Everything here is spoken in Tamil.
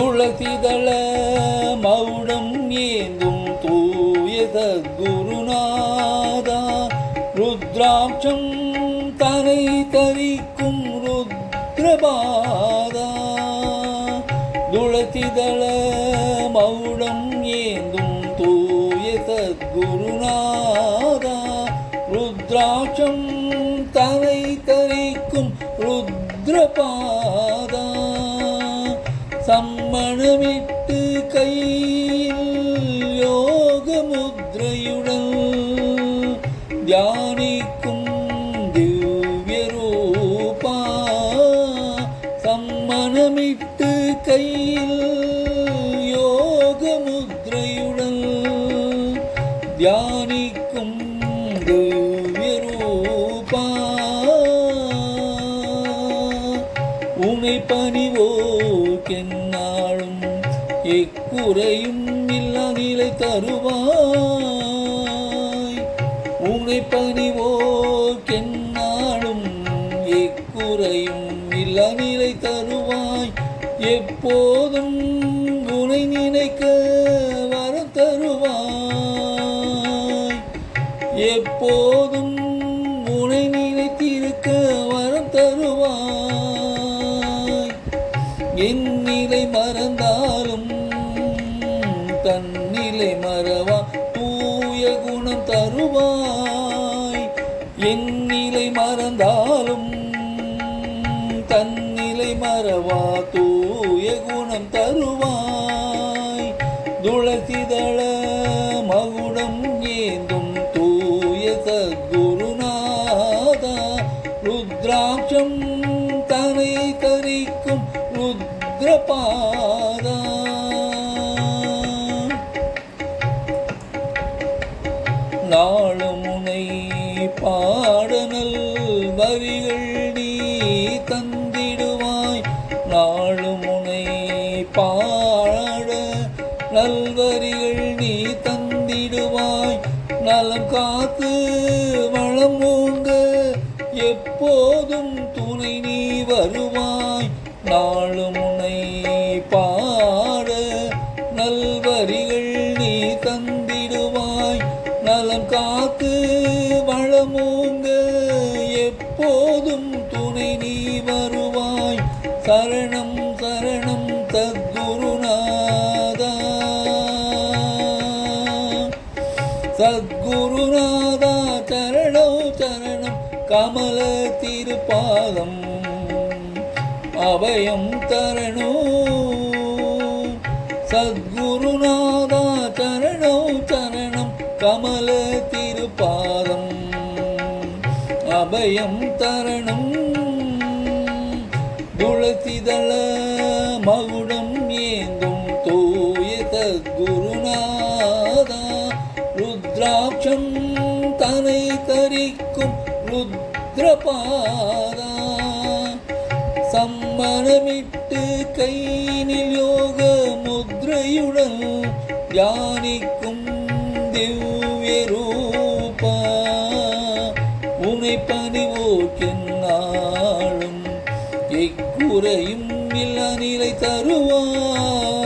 துளசிதள மௌனம் ஏந்தும் தூயத குருநாதா. ருத்ராட்சம் தலை தரிக்கும் ருத்ரபாதா. துளசிதள மௌனம் ஏந்தும் தூயத குருநாதா. ருத்ராட்சம் தலை தரிக்கும் ருத்ரபாதா. சம்மணமிட்டு கையில் யோக முத்ரையுடன் தியானிக்கும் திவ்ய ரூபா சம்மணமிட்டு கையில் யோக முத்ரையுடன் தியானிக்கும் திவ்ய உனை பணிவோக்கென்னாளும் எக்குறையும் இல்லா நிலை தருவாய். உனை பணிவோக்கென்னாளும் எக்குறையும் இல்லா நிலை தருவாய். எப்போதும் உனை நினைக்க வர தருவாய். எப்போதும் என்னிலை மறந்தாலும் தன்னிலை மறவா தூய குணம் தருவாய். என்னிலை மறந்தாலும் தன்னிலை மறவா தூய குணம் தருவாய். துளசிதழ மகுடம் ஏந்தும் தூய சத்குருநாதா. ருத்ராட்சம் தனை தரிக்கும் ருத்ரபாதா. நாளும் பாடனல் வரிகள் நீ தந்திடுவாய். நாளும் பாட நல்வரிகள் நீ தந்திடுவாய். நலம் காத்து வளம் ஊங்க எப்போதும் துணை நீ வருவாய். நான் சரணம் சரணம் சத்குருநாதா. சத்குருநாதா சரணோ சரணம் கமல திருப்பாதம். அபயம் தரணோ. சத்குருநாதா சரணோ சரணம் கமல திருப்பாதம். அபயம் தரணம் ருத்ராட்சம் தனை தரிக்கும் ருத்ரபாதா சம்மணமிட்டு கையினில் யோக முத்ரையுடன் தியானிக்கும் திவ்ய ரூபா உனை பணிவோக்கின் எக்குறையும் இல்லா நிலை தருவாய்